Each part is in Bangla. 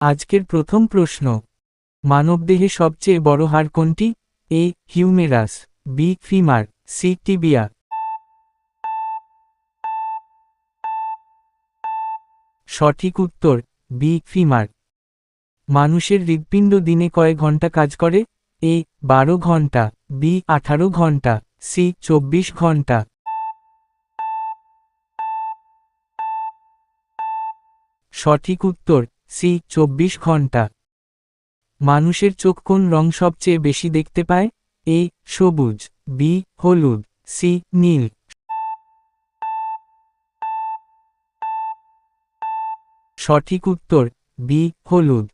আজকের প্রথম প্রশ্ন। মানবদেহে সবচেয়ে বড় হাড় কোনটি? A, humerus, B, femur, C, tibia. সঠিক উত্তর, বি, ফিমার। মানুষের হৃৎপিণ্ড দিনে কয়েক ঘণ্টা কাজ করে? এ, বারো ঘণ্টা, বি, আঠারো ঘণ্টা, সি, চব্বিশ ঘণ্টা। সঠিক উত্তর সি, চব্বিশ ঘণ্টা। মানুষের চোখ কোন রং সবচেয়ে বেশি দেখতে পায়? এ, সবুজ, বি, হলুদ, সি, নীল। সঠিক উত্তর, বি, হলুদ।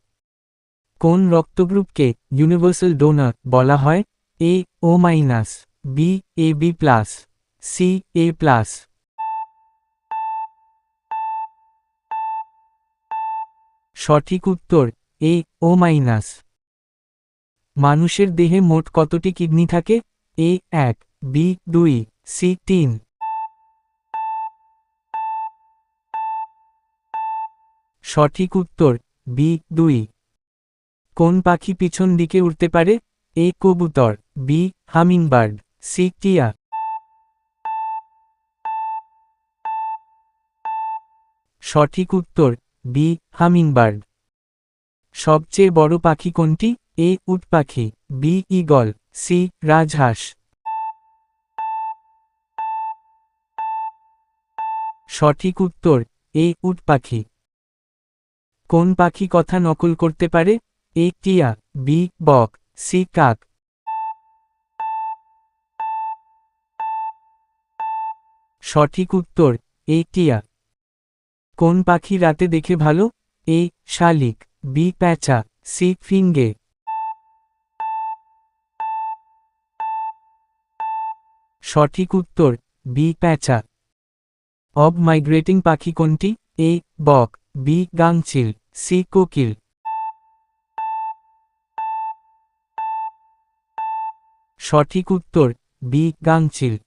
কোন রক্তগ্রুপকে ইউনিভার্সাল ডোনার বলা হয়? A, O minus, B, A B plus, C, A plus. সঠিক উত্তর, এ, ও মাইনাস। মানুষের দেহে মোট কতটি কিডনি থাকে? এ, এক, বি, দুই, সি, তিন। সঠিক উত্তর, বি, দুই। কোন পাখি পিছন দিকে উড়তে পারে? এ, কবুতর, বি, হামিংবার্ড, সি, টিয়া। সঠিক উত্তর বি, হামিংবার্ড। সবচেয়ে বড় পাখি কোনটি? এ, উট পাখি। বি ইগল সি, রাজহাঁস। সঠিক উত্তর, এ, উট পাখি। কোন পাখি কথা নকল করতে পারে? এ, টিয়া। বি, বক। সি, কাক। সঠিক উত্তর, এ, টিয়া। কোন পাখি রাতে দেখে ভালো? এ, শালিক, বি, প্যাঁচা, সি ফিঙ্গে সঠিক উত্তর, বি, প্যাঁচা। অব মাইগ্রেটিং পাখি কোনটি? এ, বক, বি, গাংচিল, সি, কোকিল। সঠিক উত্তর, বি, গাংচিল।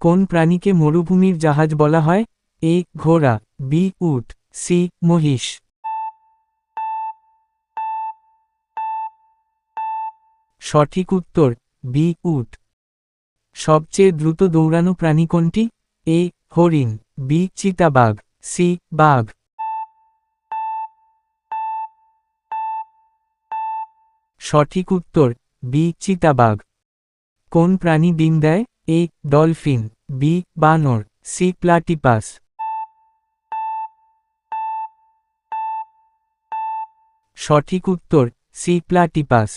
কোন প্রাণীকে মরুভূমির জাহাজ বলা হয়? এ ঘোড়া, বি উট, সি মহিষ। সঠিক উত্তর, বি উট। সবচেয়ে দ্রুত দৌড়ানো প্রাণী কোনটি? এ, হরিণ, বি, চিতাবাঘ, সি, বাঘ। সঠিক উত্তর, বি, চিতাবাঘ। কোন প্রাণী ডিম দেয়? এ, ডলফিন, বি, বানর, সি, প্লাটিপাস। সঠিক উত্তর সি প্লাটিপাস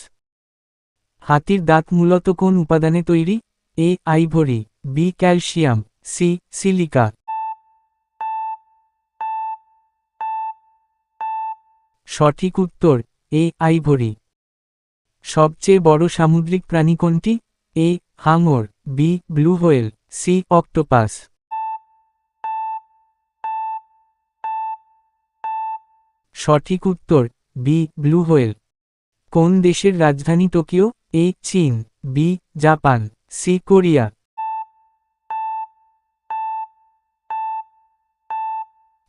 হাতির দাঁত মূলত কোন উপাদানে তৈরি? A ivory B calcium C silica সঠিক উত্তর এ আইভরি সবচেয়ে বড় সামুদ্রিক প্রাণী কোনটি? A হাঙর B blue whale C octopus সঠিক উত্তর বি, ব্লু হোয়েল। কোন দেশের রাজধানী টোকিও? এ, চীন। B, Japan. C, Korea.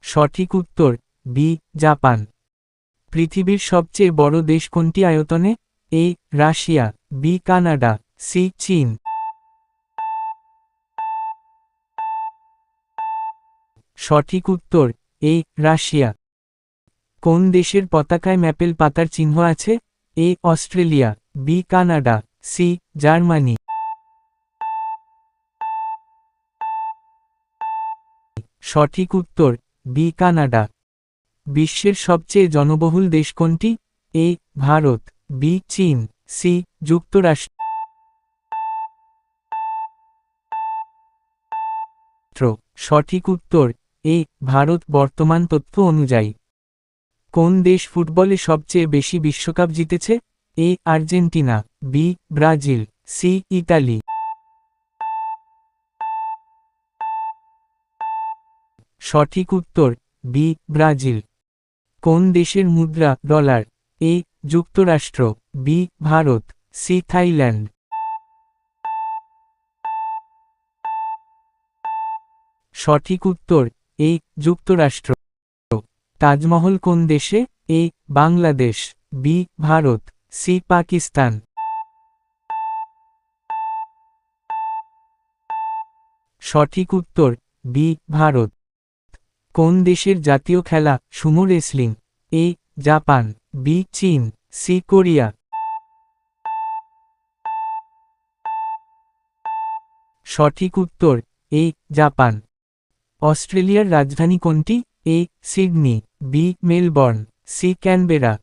সঠিক উত্তর, বি, জাপান। পৃথিবীর সবচেয়ে বড় দেশ কোনটি আয়তনে? A, Russia. B, Canada. C, চীন। সঠিক উত্তর, এ, রাশিয়া। কোন দেশের পতাকায় ম্যাপেল পাতার চিহ্ন আছে? A, Australia, B, Canada, C, Germany. সঠিক উত্তর, বি, কানাডা। বিশ্বের সবচেয়ে জনবহুল দেশ কোনটি? এ, ভারত, বি, চীন, সি, যুক্তরাষ্ট্র। সঠিক উত্তর, এ, ভারত বর্তমান তথ্য অনুযায়ী। কোন দেশ ফুটবলে সবচেয়ে বেশি বিশ্বকাপ জিতেছে? A, Argentina, B, Brazil, C, Italy. সঠিক উত্তর, বি, ব্রাজিল। কোন দেশের মুদ্রা, ডলার? এ, যুক্তরাষ্ট্র, বি, ভারত, সি, থাইল্যান্ড। সঠিক উত্তর, এ, যুক্তরাষ্ট্র। তাজমহল কোন দেশে? A, Bangladesh, B, Bharat, C, Pakistan. সঠিক উত্তর, বি, ভারত। কোন দেশের জাতীয় খেলা? Sumo wrestling. A, Japan. B, চীন। C, Korea. সঠিক উত্তর, এ, জাপান। অস্ট্রেলিয়ার রাজধানী কোনটি? A, Sydney, B, Melbourne, C, Canberra.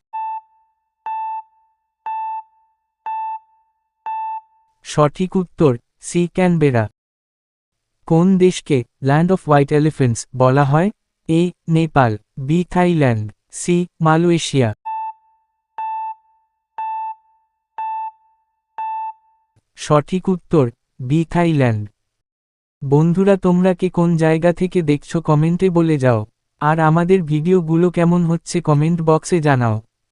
সঠিক উত্তর, সি, ক্যানবেরা। কোন দেশকে ল্যান্ড অফ হোয়াইট এলিফেন্টস বলা হয়? A, Nepal, B, Thailand, C, Malaysia. সঠিক উত্তর, বি, থাইল্যান্ড। বন্ধুরা, তোমরা কে কোন জায়গা থেকে দেখছ কমেন্টে বলে যাও। আর আমাদের ভিডিওগুলো কেমন হচ্ছে কমেন্ট বক্সে জানাও।